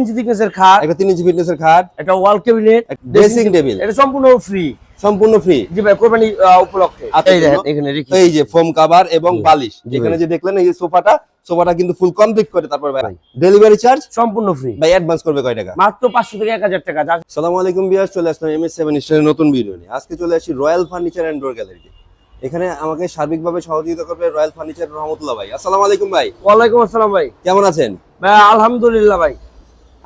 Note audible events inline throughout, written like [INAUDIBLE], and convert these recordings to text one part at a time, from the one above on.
ইঞ্চি thickness-এর খাট একটা তিন ইঞ্চি ফিটনেসের খাট একটা ওয়াল ক্যাবিনেট ড্রেসিং টেবিল এটা সম্পূর্ণ ফ্রি সম্পূর্ণ ফ্রি জি ভাই কোরবানি উপলক্ষে। আচ্ছা, এই দেখেন এখানে রেখে। এই যে ফোম কাভার এবং বালিশ। এখানে যে দেখলেন এই যে সোফাটা সোফাটা কিন্তু ফুল কমপ্লিট করে তারপর ভাই। ডেলিভারি চার্জ সম্পূর্ণ ফ্রি ভাই অ্যাডভান্স করবে কয় টাকা? মাত্র পাঁচশো থেকে এক হাজার টাকা। যা- সালামু আলাইকুম বিয়াস চলে আসলাম এম এস সেভেন স্টারের নতুন ভিডিও নিয়ে। আজকে চলে আসি রয়্যাল ফার্নিচার অ্যান্ড ডোর গ্যালারিতে এখানে আমাকে সার্বিকভাবে সহযোগিতা করবে রয়্যাল ফার্নিচার রহমতুল্লাহ ভাই। আসসালামু আলাইকুম ভাই। ওয়ালাইকুম আসসালাম ভাই। কেমন আছেন? ভাই আলহামদুলিল্লাহ ভাই।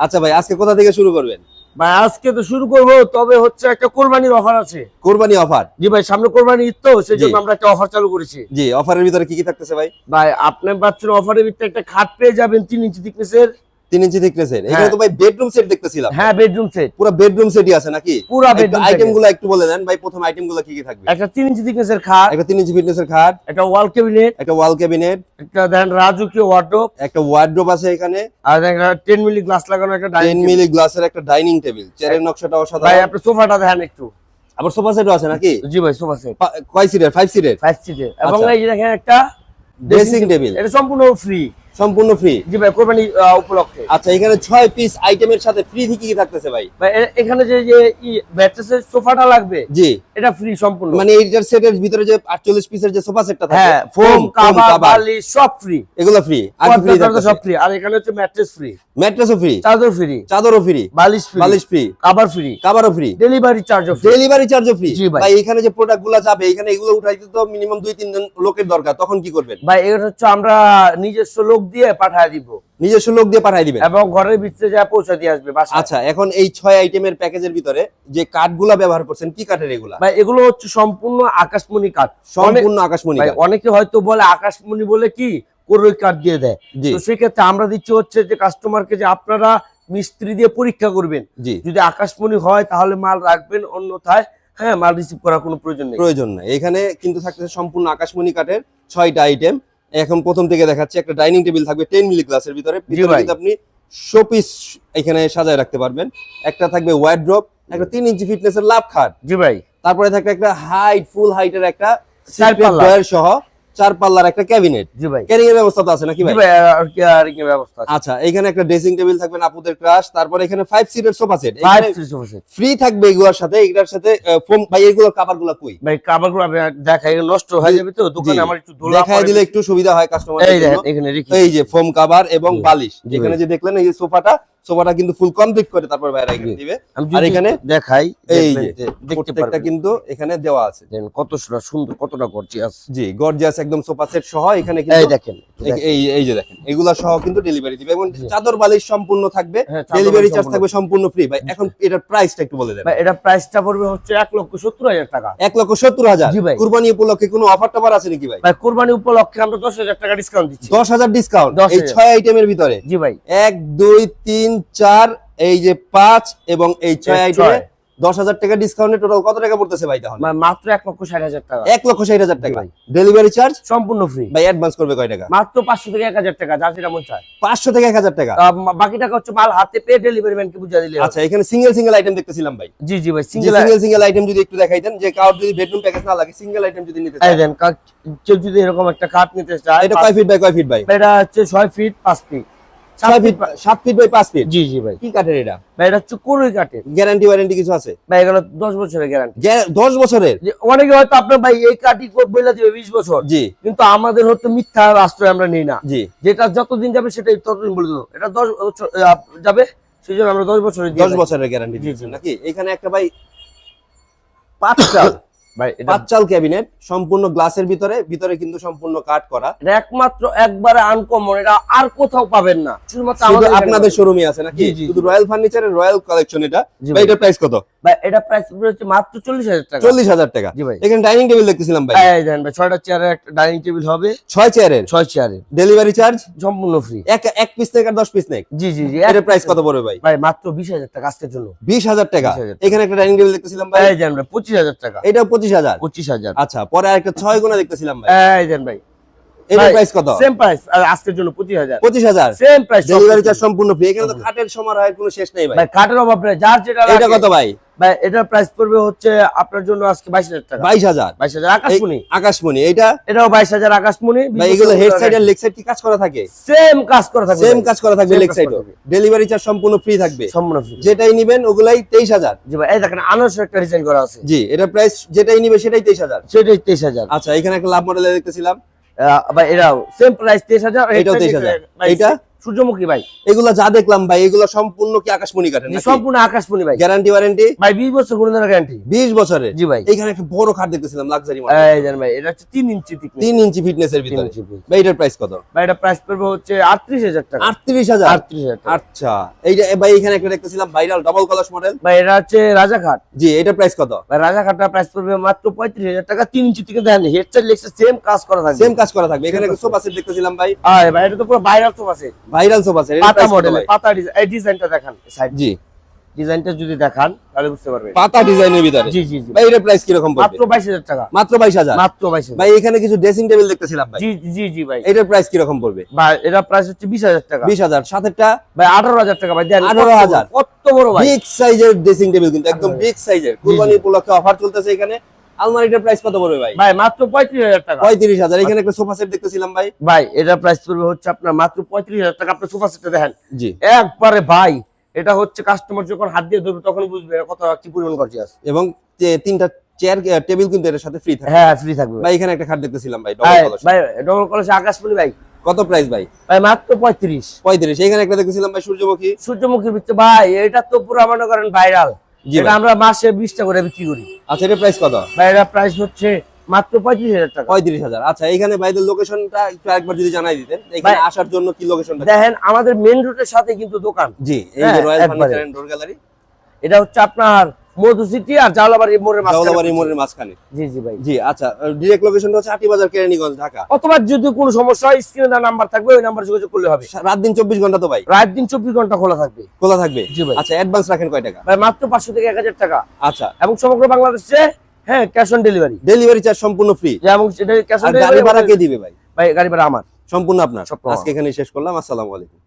আচ্ছা ভাই আজকে কোথা থেকে শুরু করবেন? ভাই আজকে তো শুরু করব তবে হচ্ছে একটা কোরবানির অফার আছে। কোরবানি অফার? জি ভাই সামনে কোরবানি ঈদ তো সেই জন্য আমরা একটা অফার চালু করেছি। জি অফারের ভিতরে কি কি থাকতেছে ভাই? ভাই আপনার বাচ্চার অফারের ভিতরে একটা খাট পেয়ে যাবেন তিন ইঞ্চি থিকনেসের 3 ইঞ্চি থিকনেসের এখানে হ্যাঁ। তো ভাই বেডরুম সেট দেখতেছিলাম। হ্যাঁ বেডরুম সেট পুরো বেডরুম সেটই আছে নাকি? পুরো বেডরুম একটু বলে দেন ভাই প্রথম কি কি থাকবে? একটা 3 ইঞ্চি খাট একটা 3 ইঞ্চি খাট একটা ওয়াল ক্যাবিনেট একটা ওয়াল ক্যাবিনেট একটা একটা আছে এখানে। আর দেখেন 10 মিলি গ্লাস লাগানো একটা 10 মিলি গ্লাসের একটা ডাইনিং টেবিল চেয়ারের নকশাটা অসাধারণ। ভাই আপনি সোফাটা দেখেন একটু। আবার সোফা সেটও আছে নাকি? জি ভাই সোফা সেট কয় সিটের 5 সিটের 5 সিটের এবং আচ্ছা। এই দেখেন একটা ড্রেসিং টেবিল এটা সম্পূর্ণ ফ্রি সম্পূর্ণ ফ্রি জি ভাই কোরবানি উপলক্ষে। আচ্ছা এখানে ছয় পিস আইটেমের সাথে ফ্রি কি কি থাকতেছে ভাই? ভাই এখানে যে যে ম্যাট্রেসের সোফাটা লাগবে জি। এটা ফ্রি সম্পূর্ণ। মানে এইটার সেটের ভিতরে যে আটচল্লিশ পিসের যে সোফা সেটটা থাকে হ্যাঁ ফোম কাভার বালি সব ফ্রি এগুলো ফ্রি আর ফ্রি সব ফ্রি আর এখানে হচ্ছে ম্যাট্রেস ফ্রি ম্যাট্রেসও ফ্রি চাদর ফ্রি চাদরও ফ্রি বালিশ ফ্রি বালিশ ফ্রি কাভার ফ্রি কাবারও ফ্রি ডেলিভারি চার্জও ফ্রি ডেলিভারি চার্জও ফ্রি জি ভাই। এখানে যে প্রোডাক্টগুলো যাবে এখানে এগুলো উঠাইতে তো মিনিমাম দুই তিনজন লোকের দরকার তখন কি করবেন? ভাই এটা হচ্ছে আমরা নিজস্ব লোক দিয়ে পাঠায় দিব। নিজস্ব লোক দিয়ে পাঠায় দিবেন। এবং ঘরের ভিতরে যা পৌঁছে দিয়ে আসবে আচ্ছা এখন এই ছয় আইটেমের প্যাকেজের ভিতরে যে কাঠগুলা ব্যবহার করছেন কি কাঠের এগুলা? ভাই এগুলো হচ্ছে সম্পূর্ণ আকাশমণি কাঠ। সম্পূর্ণ আকাশমণি ভাই অনেকে হয়তো বলে আকাশমণি বলে কি? কোরই কাঠ দিয়ে দেয়। তো সেক্ষেত্রে আমরা দিচ্ছি হচ্ছে যে কাস্টমারকে যে আপনারা মিস্ত্রি দিয়ে পরীক্ষা করবেন। যদি আকাশমণি হয় তাহলে মাল রাখবেন অন্যথায় হ্যাঁ মাল রিসিভ করার কোনো প্রয়োজন নেই। প্রয়োজন নাই। এখানে কিন্তু থাকতেছে সম্পূর্ণ আকাশমণি কাঠের ছয়টা আইটেম এখন প্রথম থেকে দেখাচ্ছি একটা ডাইনিং টেবিল থাকবে টেন মিলি গ্লাসের ভিতরে। আপনি শোপিস এখানে সাজায় রাখতে পারবেন। একটা থাকবে ওয়ার্ড্রপ একটা তিন ইঞ্চি ফিটনেস এর লাভ খাট। জি ভাই। তারপরে থাকবে একটা হাইট ফুল হাইটের একটা সহ। চার পাল্লার একটা ক্যাবিনেট। জি ভাই। ক্যারিং এর ব্যবস্থা তো আছে নাকি ভাই? ভাই আর কি আর কি ব্যবস্থা আছে। আচ্ছা এখানে একটা ড্রেসিং টেবিল থাকবে আপুদের ক্রাশ তারপরে এখানে ফাইভ সিটের sofa set five three sofa set free থাকবে এগুলোর সাথে এগুলোর সাথে ফোম ভাই এগুলো কাভারগুলো কই? ভাই কাবারগুলো আমি দেখাই নষ্ট হয়ে যাবে তো দোকানে আমার একটু দেখায় পড়ে। দিলে একটু সুবিধা হয় কাস্টমার এই দেখেন এখানে এই যে ফোম কাভার এবং বালিশ। এখানে যে দেখলেন এই যে সোফাটা সোফাটা কিন্তু ফুল কমপ্লিট করে তারপর বাইরে এখানে দিবে। আর এখানে দেখাই এই যে প্রত্যেকটা কিন্তু এখানে দেওয়া আছে। দেখেন কত সুন্দর কতটা গর্জিয়াস জি গর্জিয়াস একদম সোফা সেট সহ এখানে এই দেখেন এই- এই যে দেখেন এগুলা সহ কিন্তু ডেলিভারি দিবে এবং চাদর বালিশ সম্পূর্ণ থাকবে হ্যাঁ, ডেলিভারি চার্জ থাকবে সম্পূর্ণ। ফ্রি ভাই এখন এটার প্রাইসটা একটু বলে দেন। ভাই এটা প্রাইসটা পড়বে হচ্ছে এক লক্ষ সত্তর হাজার টাকা। এক লক্ষ সত্তর হাজার। জি ভাই। কুরবানি উপলক্ষে কোনো অফার টফার আছে নাকি ভাই? ভাই কোরবানি উপলক্ষে আমরা দশ হাজার টাকা ডিসকাউন্ট দিচ্ছি। দশ হাজার ডিসকাউন্ট 10,000 এই ছয় আইটেমের ভিতরে? জি ভাই। এক দুই তিন চার এই যে পাঁচ এবং এই ছয় আইটেমে ছয়। দশ হাজার টাকা ডিসকাউন্টে টোটাল কত টাকা পড়তেছে ভাই তাহলে? মাত্র এক লক্ষ ষাট হাজার টাকা। এক লক্ষ ষাট হাজার টাকা। ডেলিভারি চার্জ সম্পূর্ণ ফ্রি ভাই অ্যাডভান্স করবে কয় টাকা? মাত্র পাঁচশো থেকে এক হাজার টাকা যা যেটা মন চায়। পাঁচশো থেকে এক হাজার টাকা। বাকি টাকা হচ্ছে মাল হাতে পেয়ে ডেলিভারি ম্যানকে বুঝিয়ে দিলে আচ্ছা এখানে সিঙ্গেল সিঙ্গেল আইটেম দেখতেছিলাম ভাই। জি জি ভাই সিঙ্গেল সিঙ্গেল সিঙ্গেল আইটেম যদি একটু যে যদি বেডরুম প্যাকেজ না লাগে সিঙ্গেল আইটেম যদি নিতে চায়। দেন যদি এরকম একটা নিতে চায় এটা কয় ফিট বাই কয় ফিট ভাই? এটা হচ্ছে ছয় ফিট পাঁচ ফিট ছয় ফিট ফিট সাত ফিট বাই পাঁচ ফিট জি জি ভাই। কি কাঠের এটা? ভাই এটা হচ্ছে কোরই কাঠের। গ্যারান্টি ওয়ারেন্টি কিছু আছে? ভাই এগুলো দশ বছরের গ্যারান্টি দশ বছরের? যে অনেকে হয়তো আপনার ভাই এই কাঠই বইলা দিবে বিশ বছর। জি। কিন্তু আমাদের হয়তো মিথ্যা আশ্রয় আমরা নেই না। জি। যেটা যতদিন যাবে সেটাই ততদিন বলে দেবো। এটা দশ বছর যাবে সেই জন্য আমরা দশ বছরের দশ বছরের গ্যারান্টি নাকি? এখানে একটা ভাই পাঁচ [COUGHS] চাল ভাই এটা পাঁচ চাল ক্যাবিনেট সম্পূর্ণ গ্লাসের ভিতরে ভিতরে কিন্তু সম্পূর্ণ কাট করা। এটা একমাত্র একবারে আনকমন এটা আর কোথাও পাবেন না। শুধুমাত্র আমাদের আপনাদের শোরুমে আছে নাকি? শুধু রয়্যাল ফার্নিচারের রয়্যাল কালেকশন এটা। ভাই ভাই। প্রাইস কত? ভাই এটা প্রাইস হচ্ছে মাত্র চল্লিশ হাজার টাকা। চল্লিশ হাজার টাকা। জি ভাই। এখানে ডাইনিং টেবিল দেখতেছিলাম ভাই। এই দেন ভাই ছয়টা চেয়ারের একটা ডাইনিং টেবিল হবে। চেয়ারের চেয়ারের ডেলিভারি চার্জ সম্পূর্ণ ফ্রি এক এক পিস থেকে আর দশ পিস নেক জি জি জি। প্রাইস কত পড়বে ভাই? ভাই মাত্র বিশ হাজার টাকা আজকের জন্য। বিশ হাজার টাকা। এখানে একটা ডাইনিং টেবিল দেখতেছিলাম ভাই। এই টাকা। এটা পঁচিশ হাজার। পঁচিশ হাজার। আচ্ছা পরে আরেকটা ছয় গুণা দেখতেছিলাম ভাই। এই দেন ভাই। এটার প্রাইস কত? সেম প্রাইস আজকের জন্য পঁচিশ হাজার। পঁচিশ হাজার। সেম প্রাইস ডেলিভারি চার্জ সম্পূর্ণ ফ্রি এখানে তো খাটের সমারোহের কোনো শেষ নেই ভাই। ভাই কাঠের অভাব নেই যার যেটা এটা কত ভাই? ভাই এটার প্রাইস পড়বে হচ্ছে আপনার জন্য আজকে বাইশ হাজার টাকা। বাইশ হাজার। আকাশমণি। আকাশমণি এইটা? এটাও বাইশ হাজার আকাশমণি। ভাই এগুলো হেড সাইড আর লেগ সাইড কি কাজ করা থাকে? সেম কাজ করে থাকবে সেম কাজ করা থাকবে Same লেগ কাজ সাইড করা ডেলিভারি চার্জ সম্পূর্ণ ফ্রি থাকবে। সম্পূর্ণ free। যেটাই নিবেন ওগুলাই তেইশ হাজার। জি ভাই এই দেখেন আনারস একটা ডিজাইন করা আছে। জি এটা প্রাইস যেটাই নিবে সেটাই তেইশ হাজার। সেটাই তেইশ হাজার। আচ্ছা এখানে একটা লাভ মডেলে দেখতেছিলাম। আহ, এরাও সেম প্রাইস তেইশ হাজার এটাও 23,000 ভাই, এইটা? সূর্যমুখী ভাই। এগুলো যা দেখলাম ভাই এগুলো সম্পূর্ণ কি আকাশমণি জি, সম্পূর্ণ আকাশমণি ভাই। গ্যারান্টি ওয়ারেন্টি ভাই বিশ বছর কোনো ধরনের গ্যারান্টি বিশ বছরের? জি ভাই। এখানে একটা বড় খাট দেখতেছিলাম লাক্সারি এই জান ভাই এটা হচ্ছে তিন ইঞ্চি thickness, তিন ইঞ্চি ফিটনেস এর ভিতরে। ভাই এটার প্রাইস কত? ভাই এটা প্রাইস পড়বে হচ্ছে আটত্রিশ হাজার টাকা। আটত্রিশ হাজার? আটত্রিশ হাজার টাকা। আচ্ছা এইটা ভাই এখানে একটা দেখতেছিলাম ভাইরাল ডাবল কলাস মডেল ভাই এটা হচ্ছে রাজাঘাট। জি এটার প্রাইস কত? ভাই রাজাঘাটটা প্রাইস পড়বে মাত্র পঁয়ত্রিশ হাজার টাকা তিন ইঞ্চি থেকে দেন হেডসেট লেগসে সেম কাজ করা থাকবে। সেম কাজ করা থাকবে। এখানে একটা সোফা সেট দেখতেছিলাম ভাই। আরে ভাই এটা তো পুরো ভাইরাল তো আছে ভাইরাল সোফা সেট পাতা মডেল পাতা ডিজাইন এই ডিজাইনটা দেখান সাইড জি। ডিজাইনটা যদি দেখান তাহলে বুঝতে পারবেন। পাতা ডিজাইনের ভিতরে। জি জি ভাই এটার প্রাইস কীরকম পড়বে? মাত্র বাইশ হাজার টাকা। মাত্র বাইশ হাজার? মাত্র বাইশ হাজার। ভাই এখানে কিছু ড্রেসিং টেবিল দেখতেছিলাম ভাই। জি জি জি ভাই। এটার প্রাইস কীরকম পড়বে? ভাই এটা প্রাইস হচ্ছে বিশ হাজার টাকা। বিশ হাজার। সাতেরটা ভাই আঠারো হাজার টাকা ভাই দেন 18,000 কত বড় ভাই। বিগ সাইজের ড্রেসিং টেবিল কিন্তু একদম। বিগ সাইজের কুরবানি উপলক্ষে অফার চলতেছে এখানে। আলমারিটার প্রাইস কত পড়বে ভাই? ভাই মাত্র পঁয়ত্রিশ হাজার টাকা। পঁয়ত্রিশ হাজার। এখানে একটা সোফা সেট দেখতেছিলাম ভাই। ভাই এটা প্রাইস পড়বে হচ্ছে আপনার মাত্র পঁয়ত্রিশ হাজার টাকা। আপনি সোফা সেটটা দেখেন। জি। একবারে ভাই এটা হচ্ছে কাস্টমার যখন হাত দিয়ে ধরবে তখন বুঝবে কত কি পরিমাণ খরচ আছে এবং তিনটা চেয়ার টেবিল কিন্তু এর সাথে ফ্রি থাকে হ্যাঁ ফ্রি থাকবে। ভাই এখানে একটা খাট দেখতেছিলাম ভাই ডবল কলস ভাই ডবল কলেজ আকাশমণি ভাই। কত প্রাইস ভাই? ভাই মাত্র পঁয়ত্রিশ। পঁয়ত্রিশ। এখানে একটা দেখতেছিলাম ভাই সূর্যমুখী। সূর্যমুখীর ভিতরে ভাই এটা তো পুরো মনে করেন ভাইরাল এটা। আমরা মাসে বিশটা করে বিক্রি করি। আচ্ছা এটা প্রাইস কত? ভাই এটা প্রাইস হচ্ছে মাত্র পঁয়ত্রিশ হাজার টাকা। পঁয়ত্রিশ হাজার। আচ্ছা এখানে ভাইদের লোকেশনটা একটু একবার যদি জানাই দিতেন এখানে আসার জন্য কি লোকেশনটা দেখেন আমাদের মেন রোডের সাথে কিন্তু দোকান। জি এই যে royal furniture and door gallery এটা হচ্ছে আপনার মধু আর জাওলাবাড়ি মোড়ের জাওলাবাড়ি মোড়ের মাঝখানে? জি জি ভাই। জি আচ্ছা ডিরেক্ট লোকেশনটা হচ্ছে আটিবাজার কেরানীগঞ্জ ঢাকা। অথবা যদি কোনো সমস্যা হয় স্ক্রিনে দেওয়া নাম্বার থাকবে ওই নাম্বার যোগাযোগ করলে হবে। রাত দিন চব্বিশ ঘণ্টা তো ভাই। রাত দিন চব্বিশ ঘণ্টা খোলা থাকবে। খোলা থাকবে? জি ভাই। আচ্ছা অ্যাডভান্স রাখেন কয় টাকা? ভাই মাত্র পাঁচশো থেকে এক হাজার টাকা। আচ্ছা। এবং সমগ্র বাংলাদেশে হ্যাঁ cash on delivery delivery charge সম্পূর্ণ ফ্রি এবং সেটা ক্যাশ অন আর গাড়ি ভাড়া কে দিবে ভাই? ভাই গাড়ি ভাড়া আমার। সম্পূর্ণ আপনার? আজকে এখানে শেষ করলাম আসসালামু আলাইকুম।